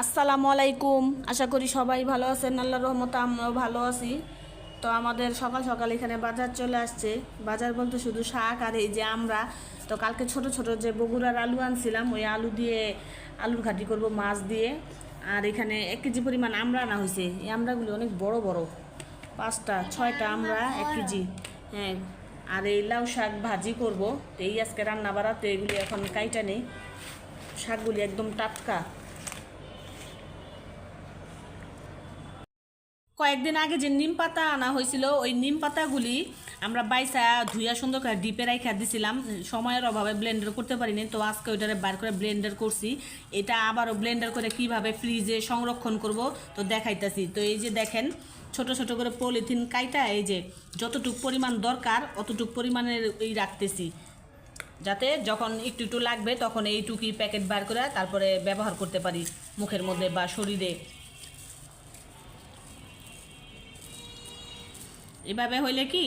আসসালামু আলাইকুম। আশা করি সবাই ভালো আছেন। আল্লাহ রহমতে আমরাও ভালো আছি। তো আমাদের সকাল সকাল এখানে বাজার চলে আসছে। বাজার বলতে শুধু শাক আর এই যে আমরা। তো কালকে ছোট ছোট যে বগুড়ার আলু আনছিলাম, ওই আলু দিয়ে আলুর ঘাটি করব মাছ দিয়ে। আর এখানে এক কেজি পরিমাণ আমরা আনা হয়েছে। এই আমরাগুলি অনেক বড় বড়। পাঁচটা, ছয়টা আমরা এক কেজি। হ্যাঁ আর এই লাউ শাক ভাজি করব। এই আজকে রান্না বাড়াতে এগুলি এখন কাইটা নেই। শাকগুলি একদম টাটকা। কয়েকদিন আগে যে নিম পাতা আনা হয়েছিল, ওই নিম পাতাগুলি আমরা বাইসা ধুইয়া সুন্দর করে ডিপে রাইখা দিছিলাম। সময়ের অভাবে ব্লেন্ডার করতে পারিনি, তো আজকে ওইটারে বার করে ব্লেন্ডার করছি। এটা আবারও ব্লেন্ডার করে কীভাবে ফ্রিজে সংরক্ষণ করব, তো দেখাইতেছি। তো এই যে দেখেন, ছোট ছোট করে পলিথিন কাইটা, এই যে যতটুক পরিমাণ দরকার, অতটুক পরিমাণের এই রাখতেছি। যাতে যখন একটু একটু লাগবে, তখন এইটুকুই প্যাকেট বার করে তারপরে ব্যবহার করতে পারি মুখের মধ্যে বা শরীরে। এভাবে হইলে কি,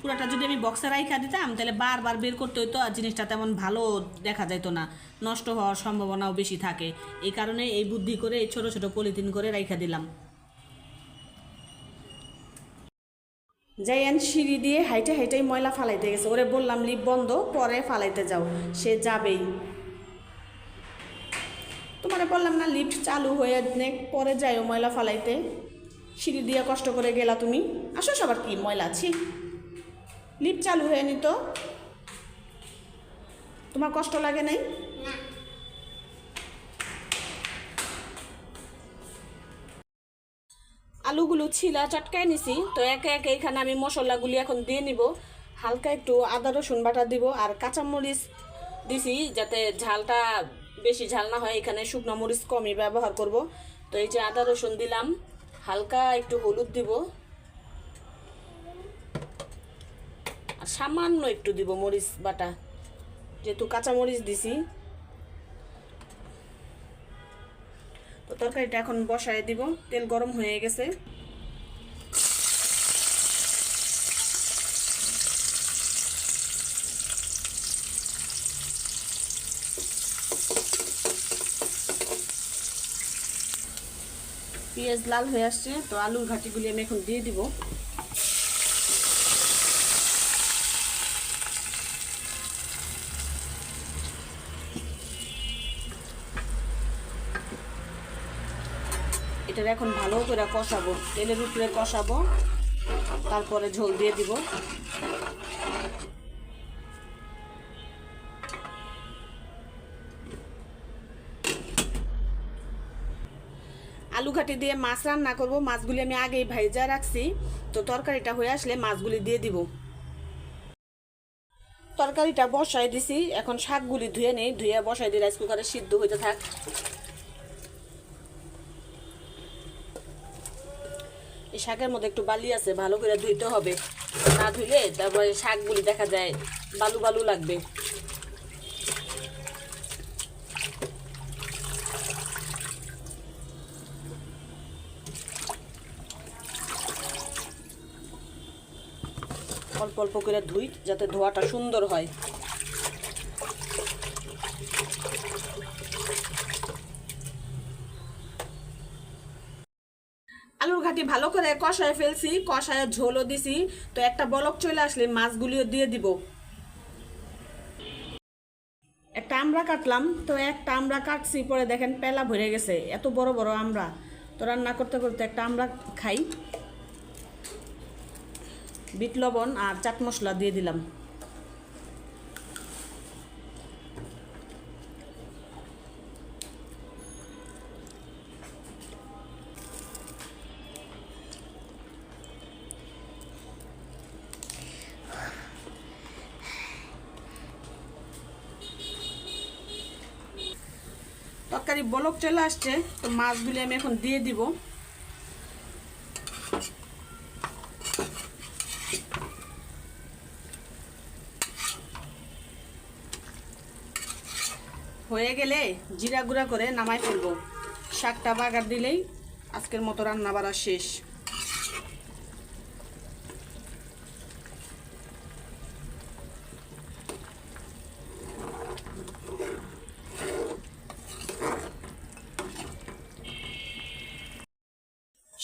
পুরাটা যদি আমি বক্সে রাইখা দিতাম, তাহলে বারবার বের করতে হইতো আর জিনিসটা তেমন ভালো দেখা যাইতো না। নষ্ট হওয়ার সম্ভাবনাও বেশি থাকে। এই কারণে এই বুদ্ধি করে, এই ছোটো ছোট পলিথিন করে রাইখা দিলাম। যাইয়ান সিঁড়ি দিয়ে হাইটে হাইটাই ময়লা ফালাইতে গেছে। ওরে বললাম, লিপ বন্ধ, পরে ফালাইতে যাও। সে যাবেই। তোমারে বললাম না, লিফট চালু হয়ে পরে যাইও ময়লা ফালাইতে। সিঁড়ি দিয়ে কষ্ট করে গেলা তুমি। আসো সবার কি ময়লা আছি লিফট চালু হয়ে নিত। তোমার কষ্ট লাগে নাই? আলুগুলো ছিলা চটকায় নিছি। তো একে একে এখানে আমি মশলাগুলি এখন দিয়ে নিব। হালকা একটু আদা রসুন বাটা দিব আর কাঁচামরিচ দিছি যাতে ঝালটা বেশি ঝাল না হয়। এখানে শুকনো মরিচ কমই ব্যবহার করব। তো এই যে আদা রসুন দিলাম। হালকা একটু হলুদ দিব। আর সামান্য একটু দিব মরিচ বাটা। যেহেতু কাঁচামরিচ দিছি। তো তরকারিটা এখন বসায় দিব। তেল গরম হয়ে গেছে। পেঁয়াজ লাল হয়ে আসছে, তো আলুর ঘাটিগুলি আমি এখন দিয়ে দিব। এটার এখন ভালো করে কষাবো, তেলের উপরে কষাবো, তারপরে ঝোল দিয়ে দিব। আলু ঘাটি দিয়ে মাছ রান্না করব। মাছগুলি আমি আগেই ভাইজা রাখছি। তো তরকারিটা হয়ে আসলে মাছগুলি দিয়ে দিব। তরকারিটা বসাই দিছি। এখন শাকগুলি ধুয়ে নেই। ধুয়ে বসাই দিই রাইস কুকারে সিদ্ধ হইতে থাক। এই শাকের মধ্যে একটু বালি আছে, ভালো করে ধুইতে হবে। না ধুইলে তারপরে শাকগুলি দেখা যায় বালু বালু লাগবে। অল্প অল্প করে ধুই, যাতে ধোয়াটা সুন্দর হয়। আলুর ঘাটি ভালো করে কষায় ফেলছি, কষায় ঝোলও দিছি। তো একটা বলক চলে আসলে মাছগুলিও দিয়ে দিব। একটা আমরা কাটলাম, তো একটা আমরা কাটছি, পরে দেখেন পেলা ভরে গেছে, এত বড় বড় আমরা তো রান্না করতে করতে একটা আমরা খাই। বিট লবণ আর চাট মশলা দিয়ে দিলাম। তরকারি বলক চলে আসছে, তো মাছগুলি আমি এখন দিয়ে দিব। হয়ে গেলে জিরা গুঁড়া করে নামাই ফেলব। শাকটা বাগার দিলেই আজকের মতো রান্না বাড়া শেষ।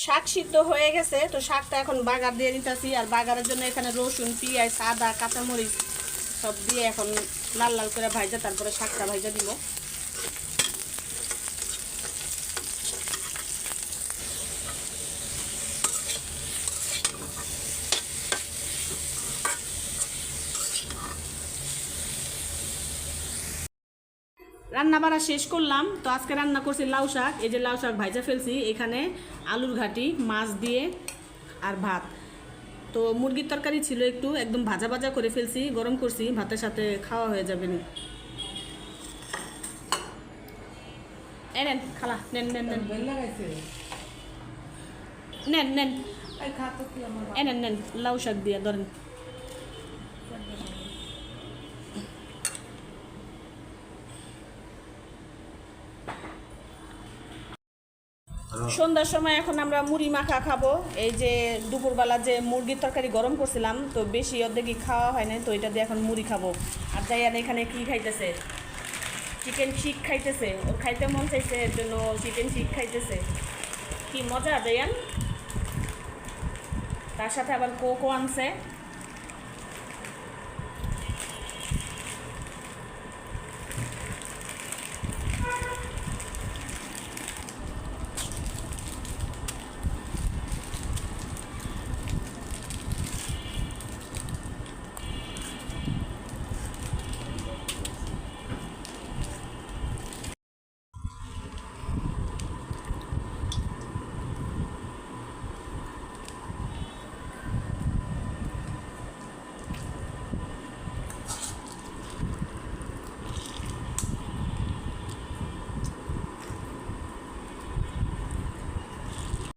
শাক সিদ্ধ হয়ে গেছে, তো শাকটা এখন বাগার দিয়ে নিতেছি। আর বাগারের জন্য এখানে রসুন, পেঁয়াজ, আদা, কাঁচামরিচ সব দিয়ে এখন লাল লাল করে ভাইজা তারপরে শাকটা ভাইজা দিব। রান্না বাড়া শেষ করলাম তো আজকে রান্না করছি লাউ শাক। এই যে লাউ শাক ভাজা ফেলছি এখানে আলুর ঘাটি মাছ দিয়ে আর ভাত। তো মুরগির তরকারি ছিল একটু একদম ভাজা ভাজা করে ফেলছি গরম করছি ভাতের সাথে খাওয়া হয়ে যাবে। না নেন খালা নেন নেন নেন। নেন নেন। নেন নেন লাউ শাক দিয়ে ধরেন। সন্ধ্যার সময় এখন আমরা মুড়ি মাখা খাব। এই যে দুপুরবেলা যে মুরগির তরকারি গরম করছিলাম, তো বেশি অর্ধেকই খাওয়া হয় না তো এটা দিয়ে এখন মুড়ি খাব। আর যাইয়ান এখানে কি খাইতেছে? চিকেন শিক খাইতেছে। ওর খাইতে মন চাইছে, এর জন্য চিকেন শিক খাইতেছে। কি মজা, জায়ান? তার সাথে আবার কোকও আনছে।